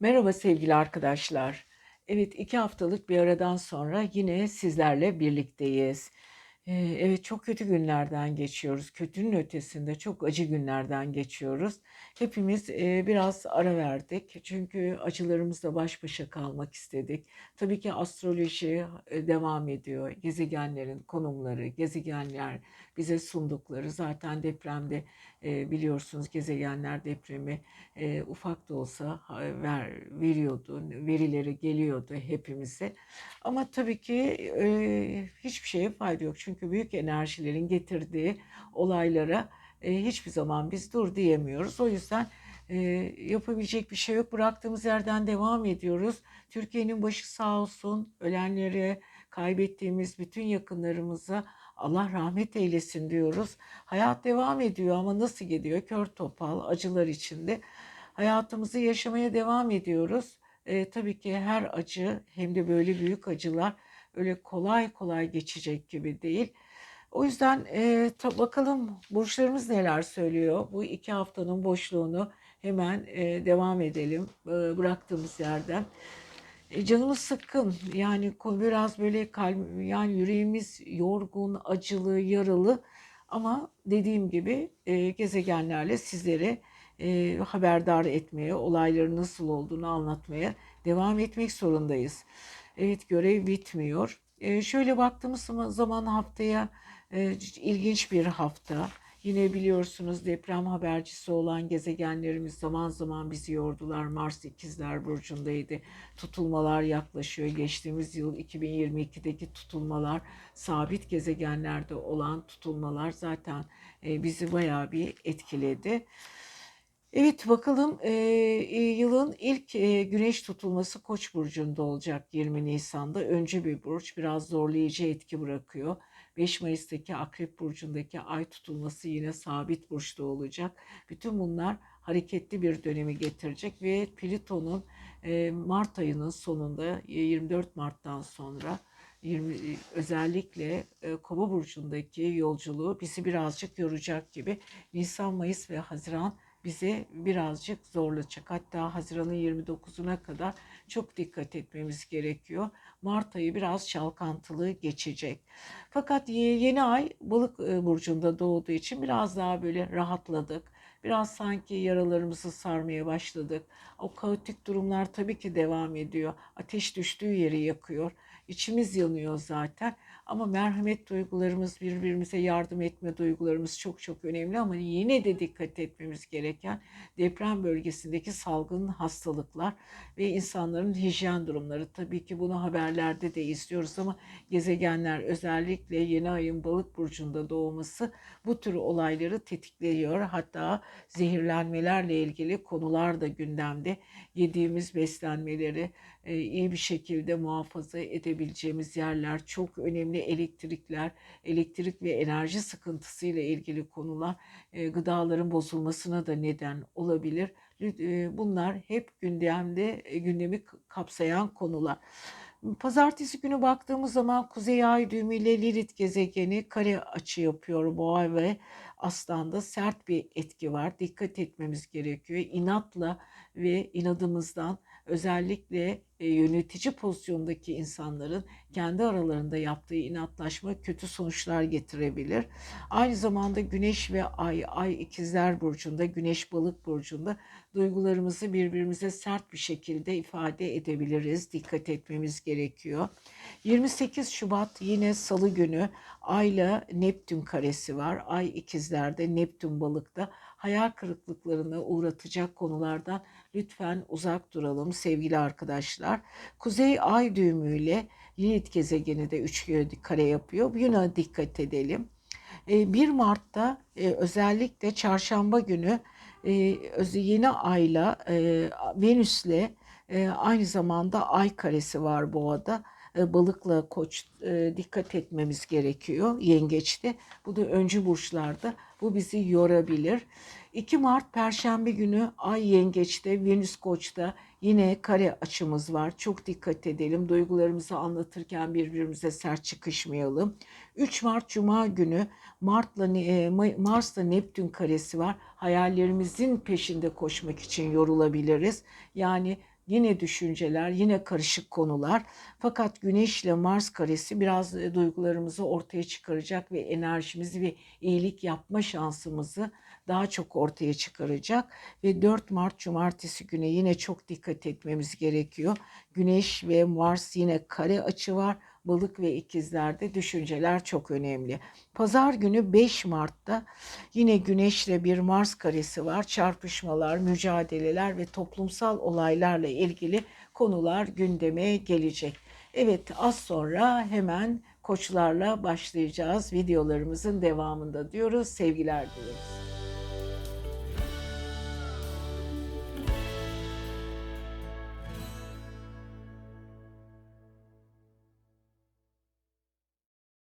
Merhaba sevgili arkadaşlar. Evet, 2 haftalık bir aradan sonra yine sizlerle birlikteyiz. Evet, çok kötü günlerden geçiyoruz. Kötünün ötesinde çok acı günlerden geçiyoruz. Hepimiz, biraz ara verdik. Çünkü acılarımızla baş başa kalmak istedik. Tabii ki astroloji, devam ediyor. Gezegenlerin konumları, gezegenler bize sundukları zaten depremde, biliyorsunuz gezegenler depremi, ufak da olsa ver veriyordu, verileri geliyordu hepimize. Ama tabii ki, hiçbir şeye fayda yok. Çünkü büyük enerjilerin getirdiği olaylara, eee, hiçbir zaman biz dur diyemiyoruz. O yüzden, eee, yapabilecek bir şey yok. Bıraktığımız yerden devam ediyoruz. Türkiye'nin başı sağ olsun. Ölenlere, kaybettiğimiz bütün yakınlarımıza Allah rahmet eylesin diyoruz. Hayat devam ediyor ama nasıl gidiyor? Kör topal, acılar içinde. Hayatımızı yaşamaya devam ediyoruz. Eee, tabii ki her acı hem de böyle büyük acılar öyle kolay kolay geçecek gibi değil. O yüzden, ta bakalım burçlarımız neler söylüyor? Bu 2 haftanın boşluğunu hemen, eee, devam edelim, ııı, bıraktığımız yerden. Eee, canımız sıkkın. Yani biraz böyle kalb yani yüreğimiz yorgun, acılı, yaralı ama dediğim gibi, eee, gezegenlerle sizlere, eee, haberdar etmeye, olayların nasıl olduğunu anlatmaya devam etmek zorundayız. Evet, görev bitmiyor. Eee, şöyle baktığımız zama zaman haftaya, c ilginç bir hafta. Yine biliyorsunuz deprem habercisi olan gezegenlerimiz zaman zaman bizi yordular. Mars İkizler Burcu'ndaydı. Tutulmalar yaklaşıyor. Geçtiğimiz yıl 2022'deki tutulmalar, sabit gezegenlerde olan tutulmalar zaten, eee, bizi bayağı bir etkiledi. Evet, bakalım, iii, yılın ilk, eee, güneş tutulması Koç burcunda olacak 20 Nisan'da. Öncü bir burç, biraz zorlayıcı etki bırakıyor. 5 Mayıs'taki Akrep burcundaki ay tutulması yine sabit burçta olacak. Bütün bunlar hareketli bir dönemi getirecek ve Plüton'un, eee, mart ayının sonunda, eee, 24 Mart'tan sonra yirmi iii, özellikle, eee, Kova burcundaki yolculuğu bizi birazcık yoracak gibi. Nisan, Mayıs ve haziran bizi birazcık zorlayacak. Hatta haziranın 29'una kadar çok dikkat etmemiz gerekiyor. Mart ayı biraz çalkantılı geçecek. Fakat ye yeni ay Balık, eee, burcunda doğduğu için biraz daha böyle rahatladık. Biraz sanki yaralarımızı sarmaya başladık. O kaotik durumlar tabii ki devam ediyor. Ateş düştüğü yeri yakıyor. İçimiz yanıyor zaten ama merhamet duygularımız, birbirimize yardım etme duygularımız çok çok önemli ama yine de dikkat etmemiz gereken deprem bölgesindeki salgın hastalıklar ve insanların hijyen durumları. Tabii ki bunu haberlerde de izliyoruz ama gezegenler özellikle yeni ayın Balık burcunda doğması bu tür olayları tetikliyor. Hatta zehirlenmelerle ilgili konular da gündemde. Yediğimiz beslenmeleri, eee, iyi bir şekilde muhafaza edebileceğimiz yerler, çok önemli elektrikler, elektrik ve enerji sıkıntısıyla ilgili konular, eee, gıdaların bozulmasına da neden olabilir. Eee, bunlar hep gündemde, eee, gündemi kapsayan konular. Pazartesi günü baktığımız zaman Kuzey Ay düğümüyle Lilith gezegeni kare açı yapıyor Boğa ve Aslan'da. Sert bir etki var. Dikkat etmemiz gerekiyor. İnatla ve inadımızdan özellikle, yönetici pozisyondaki insanların kendi aralarında yaptığı inatlaşma kötü sonuçlar getirebilir. Aynı zamanda Güneş ve Ay, Ay İkizler burcunda, Güneş Balık burcunda duygularımızı birbirimize sert bir şekilde ifade edebiliriz. Dikkat etmemiz gerekiyor. 28 Şubat yine Salı günü Ay'la Neptün karesi var. Ay İkizler'de, Neptün Balık'ta. Hayal kırıklıklarına uğratacak konulardan lütfen uzak duralım sevgili arkadaşlar. Kuzey Ay düğümüyle Lilith gezegeni de üçgen kare yapıyor. Buna dikkat edelim. Eee, 1 Mart'ta, eee, özellikle çarşamba günü, öz yeni ayla, Venüs'le, aynı zamanda ay karesi var Boğa'da. Balık'la Koç, dikkat etmemiz gerekiyor Yengeç'te. Bu da öncü burçlarda. Bu bizi yorabilir. 2 Mart Perşembe günü Ay Yengeç'te, Venüs Koç'ta yine kare açımız var. Çok dikkat edelim. Duygularımızı anlatırken birbirimize sert çıkışmayalım. 3 Mart Cuma günü Mart'la May Mars'la Neptün karesi var. Hayallerimizin peşinde koşmak için yorulabiliriz. Yani Yine düşünceler, yine karışık konular. Fakat Güneş ile Mars karesi biraz e, duygularımızı ortaya çıkaracak ve enerjimizi ve iyilik yapma şansımızı daha çok ortaya çıkaracak. Ve 4 Mart Cumartesi günü yine çok dikkat etmemiz gerekiyor. Güneş ve Mars yine kare açı var. Balık ve ikizlerde düşünceler çok önemli. Pazar günü 5 Mart'ta yine Güneş'le bir Mars karesi var. Çarpışmalar, mücadeleler ve toplumsal olaylarla ilgili konular gündeme gelecek. Evet az sonra hemen koçlarla başlayacağız videolarımızın devamında diyoruz. Sevgiler dileriz.